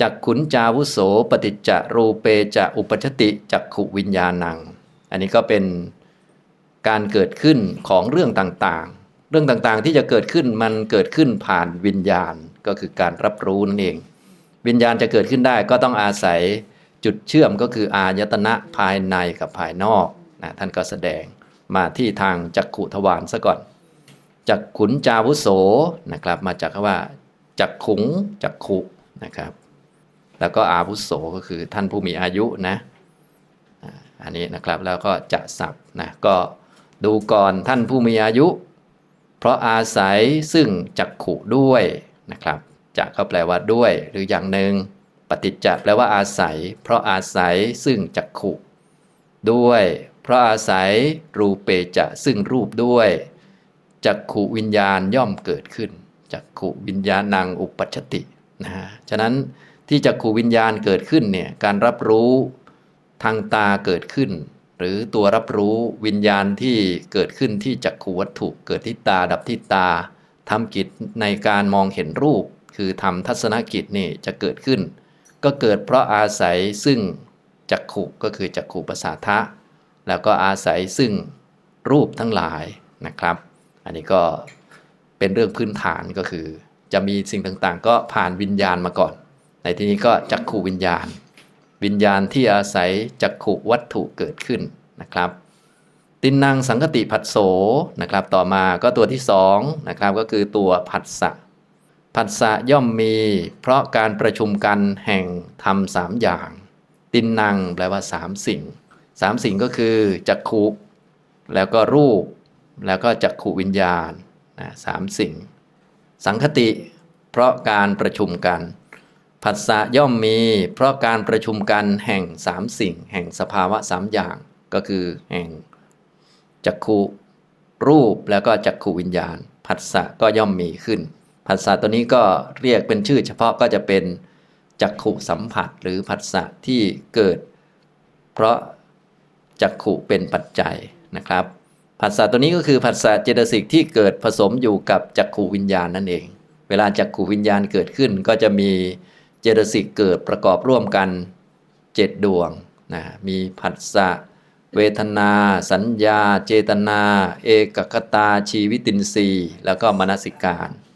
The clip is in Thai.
จักขุนจาวุโสปฏิจจรูเปจะอุปชติจักขุวิญญาณัง อันนี้ก็เป็นการเกิดขึ้นของเรื่องต่างๆ เรื่องต่างๆที่จะเกิดขึ้นมันเกิดขึ้นผ่านวิญญาณก็คือการรับรู้นั่นเอง วิญญาณจะเกิดขึ้นได้ก็ต้องอาศัยจุดเชื่อมก็คืออายตนะภายในกับภายนอกนะท่านก็แสดงมาที่ทางจักขุทวารซะก่อนจักขุนจาวุโสนะครับ มาจากคำว่าจักขุงจักขุนะครับ แล้วก็อาวุโสก็คือท่านผู้มีอายุนะอันนี้นะครับแล้วก็จะสับนะก็ดูก่อนท่านผู้มีอายุ เพราะอาศัยซึ่งจักขุด้วยนะครับจะก็แปลว่าด้วย หรืออย่างหนึ่งปฏิจจะแปลว่าอาศัย เพราะอาศัยซึ่งจักขุด้วย เพราะอาศัยรูเปจะซึ่งรูปด้วยจักขุวิญญาณย่อมเกิดขึ้นจักขุวิญญาณังอุปัชตินะฮะฉะนั้น ที่จักขุวิญญาณเกิดขึ้นเนี่ยการรับรู้ทางตาเกิดขึ้น หรือตัวรับรู้วิญญาณที่เกิดขึ้นที่จักขุวัตถุเกิดที่ตาดับที่ตาทำกิจในการมองเห็นรูป คือทำทัศนกิจนี่จะเกิดขึ้น ก็เกิดเพราะอาศัยซึ่งจักขุก็คือจักขุประสาทะแล้วก็อาศัยซึ่งรูปทั้งหลายนะครับ อันนี้ก็เป็นเรื่องพื้นฐานก็คือ จะมีสิ่งต่างๆ ก็ผ่านวิญญาณมาก่อน ในที่นี้ก็จักขูวิญญาณ วิญญาณที่อาศัยจักขุวัตถุเกิดขึ้นนะครับตินนางสังคติผัสโสนะครับ ต่อมาก็ตัวที่สองนะครับก็คือตัวผัสสะผัสสะย่อมมี เพราะการประชุมกันแห่งธรรมสามอย่าง ตินนางแปลว่าสามสิ่งสามสิ่งก็คือจักขุแล้วก็รูป แล้วก็จักขุวิญญาณนะสามสิ่ง สังคติ เพราะการประชุมกัน ผัสสะย่อมมี เพราะการประชุมกันแห่งสามสิ่ง แห่งสภาวะสามอย่าง ก็คือแห่งจักขุรูปแล้วก็จักขุวิญญาณ ผัสสะก็ย่อมมีขึ้น ผัสสะตัวนี้ก็เรียกเป็นชื่อเฉพาะก็จะเป็นจักขุสัมผัสหรือผัสสะที่เกิด เพราะจักขุเป็นปัจจัยนะครับผัสสะตัวนี้ก็คือผัสสะเจตสิกที่เกิดผสมอยู่กับจักขูวิญญาณนั่นเอง เวลาจักขูวิญญาณเกิดขึ้นก็จะมี เจตสิกเกิดประกอบร่วมกันเจ็ดดวงนะมีผัสสะเวทนา สัญญา เจตนา เอกคตาชีวิตินทรีย์ แล้วก็มนสิการ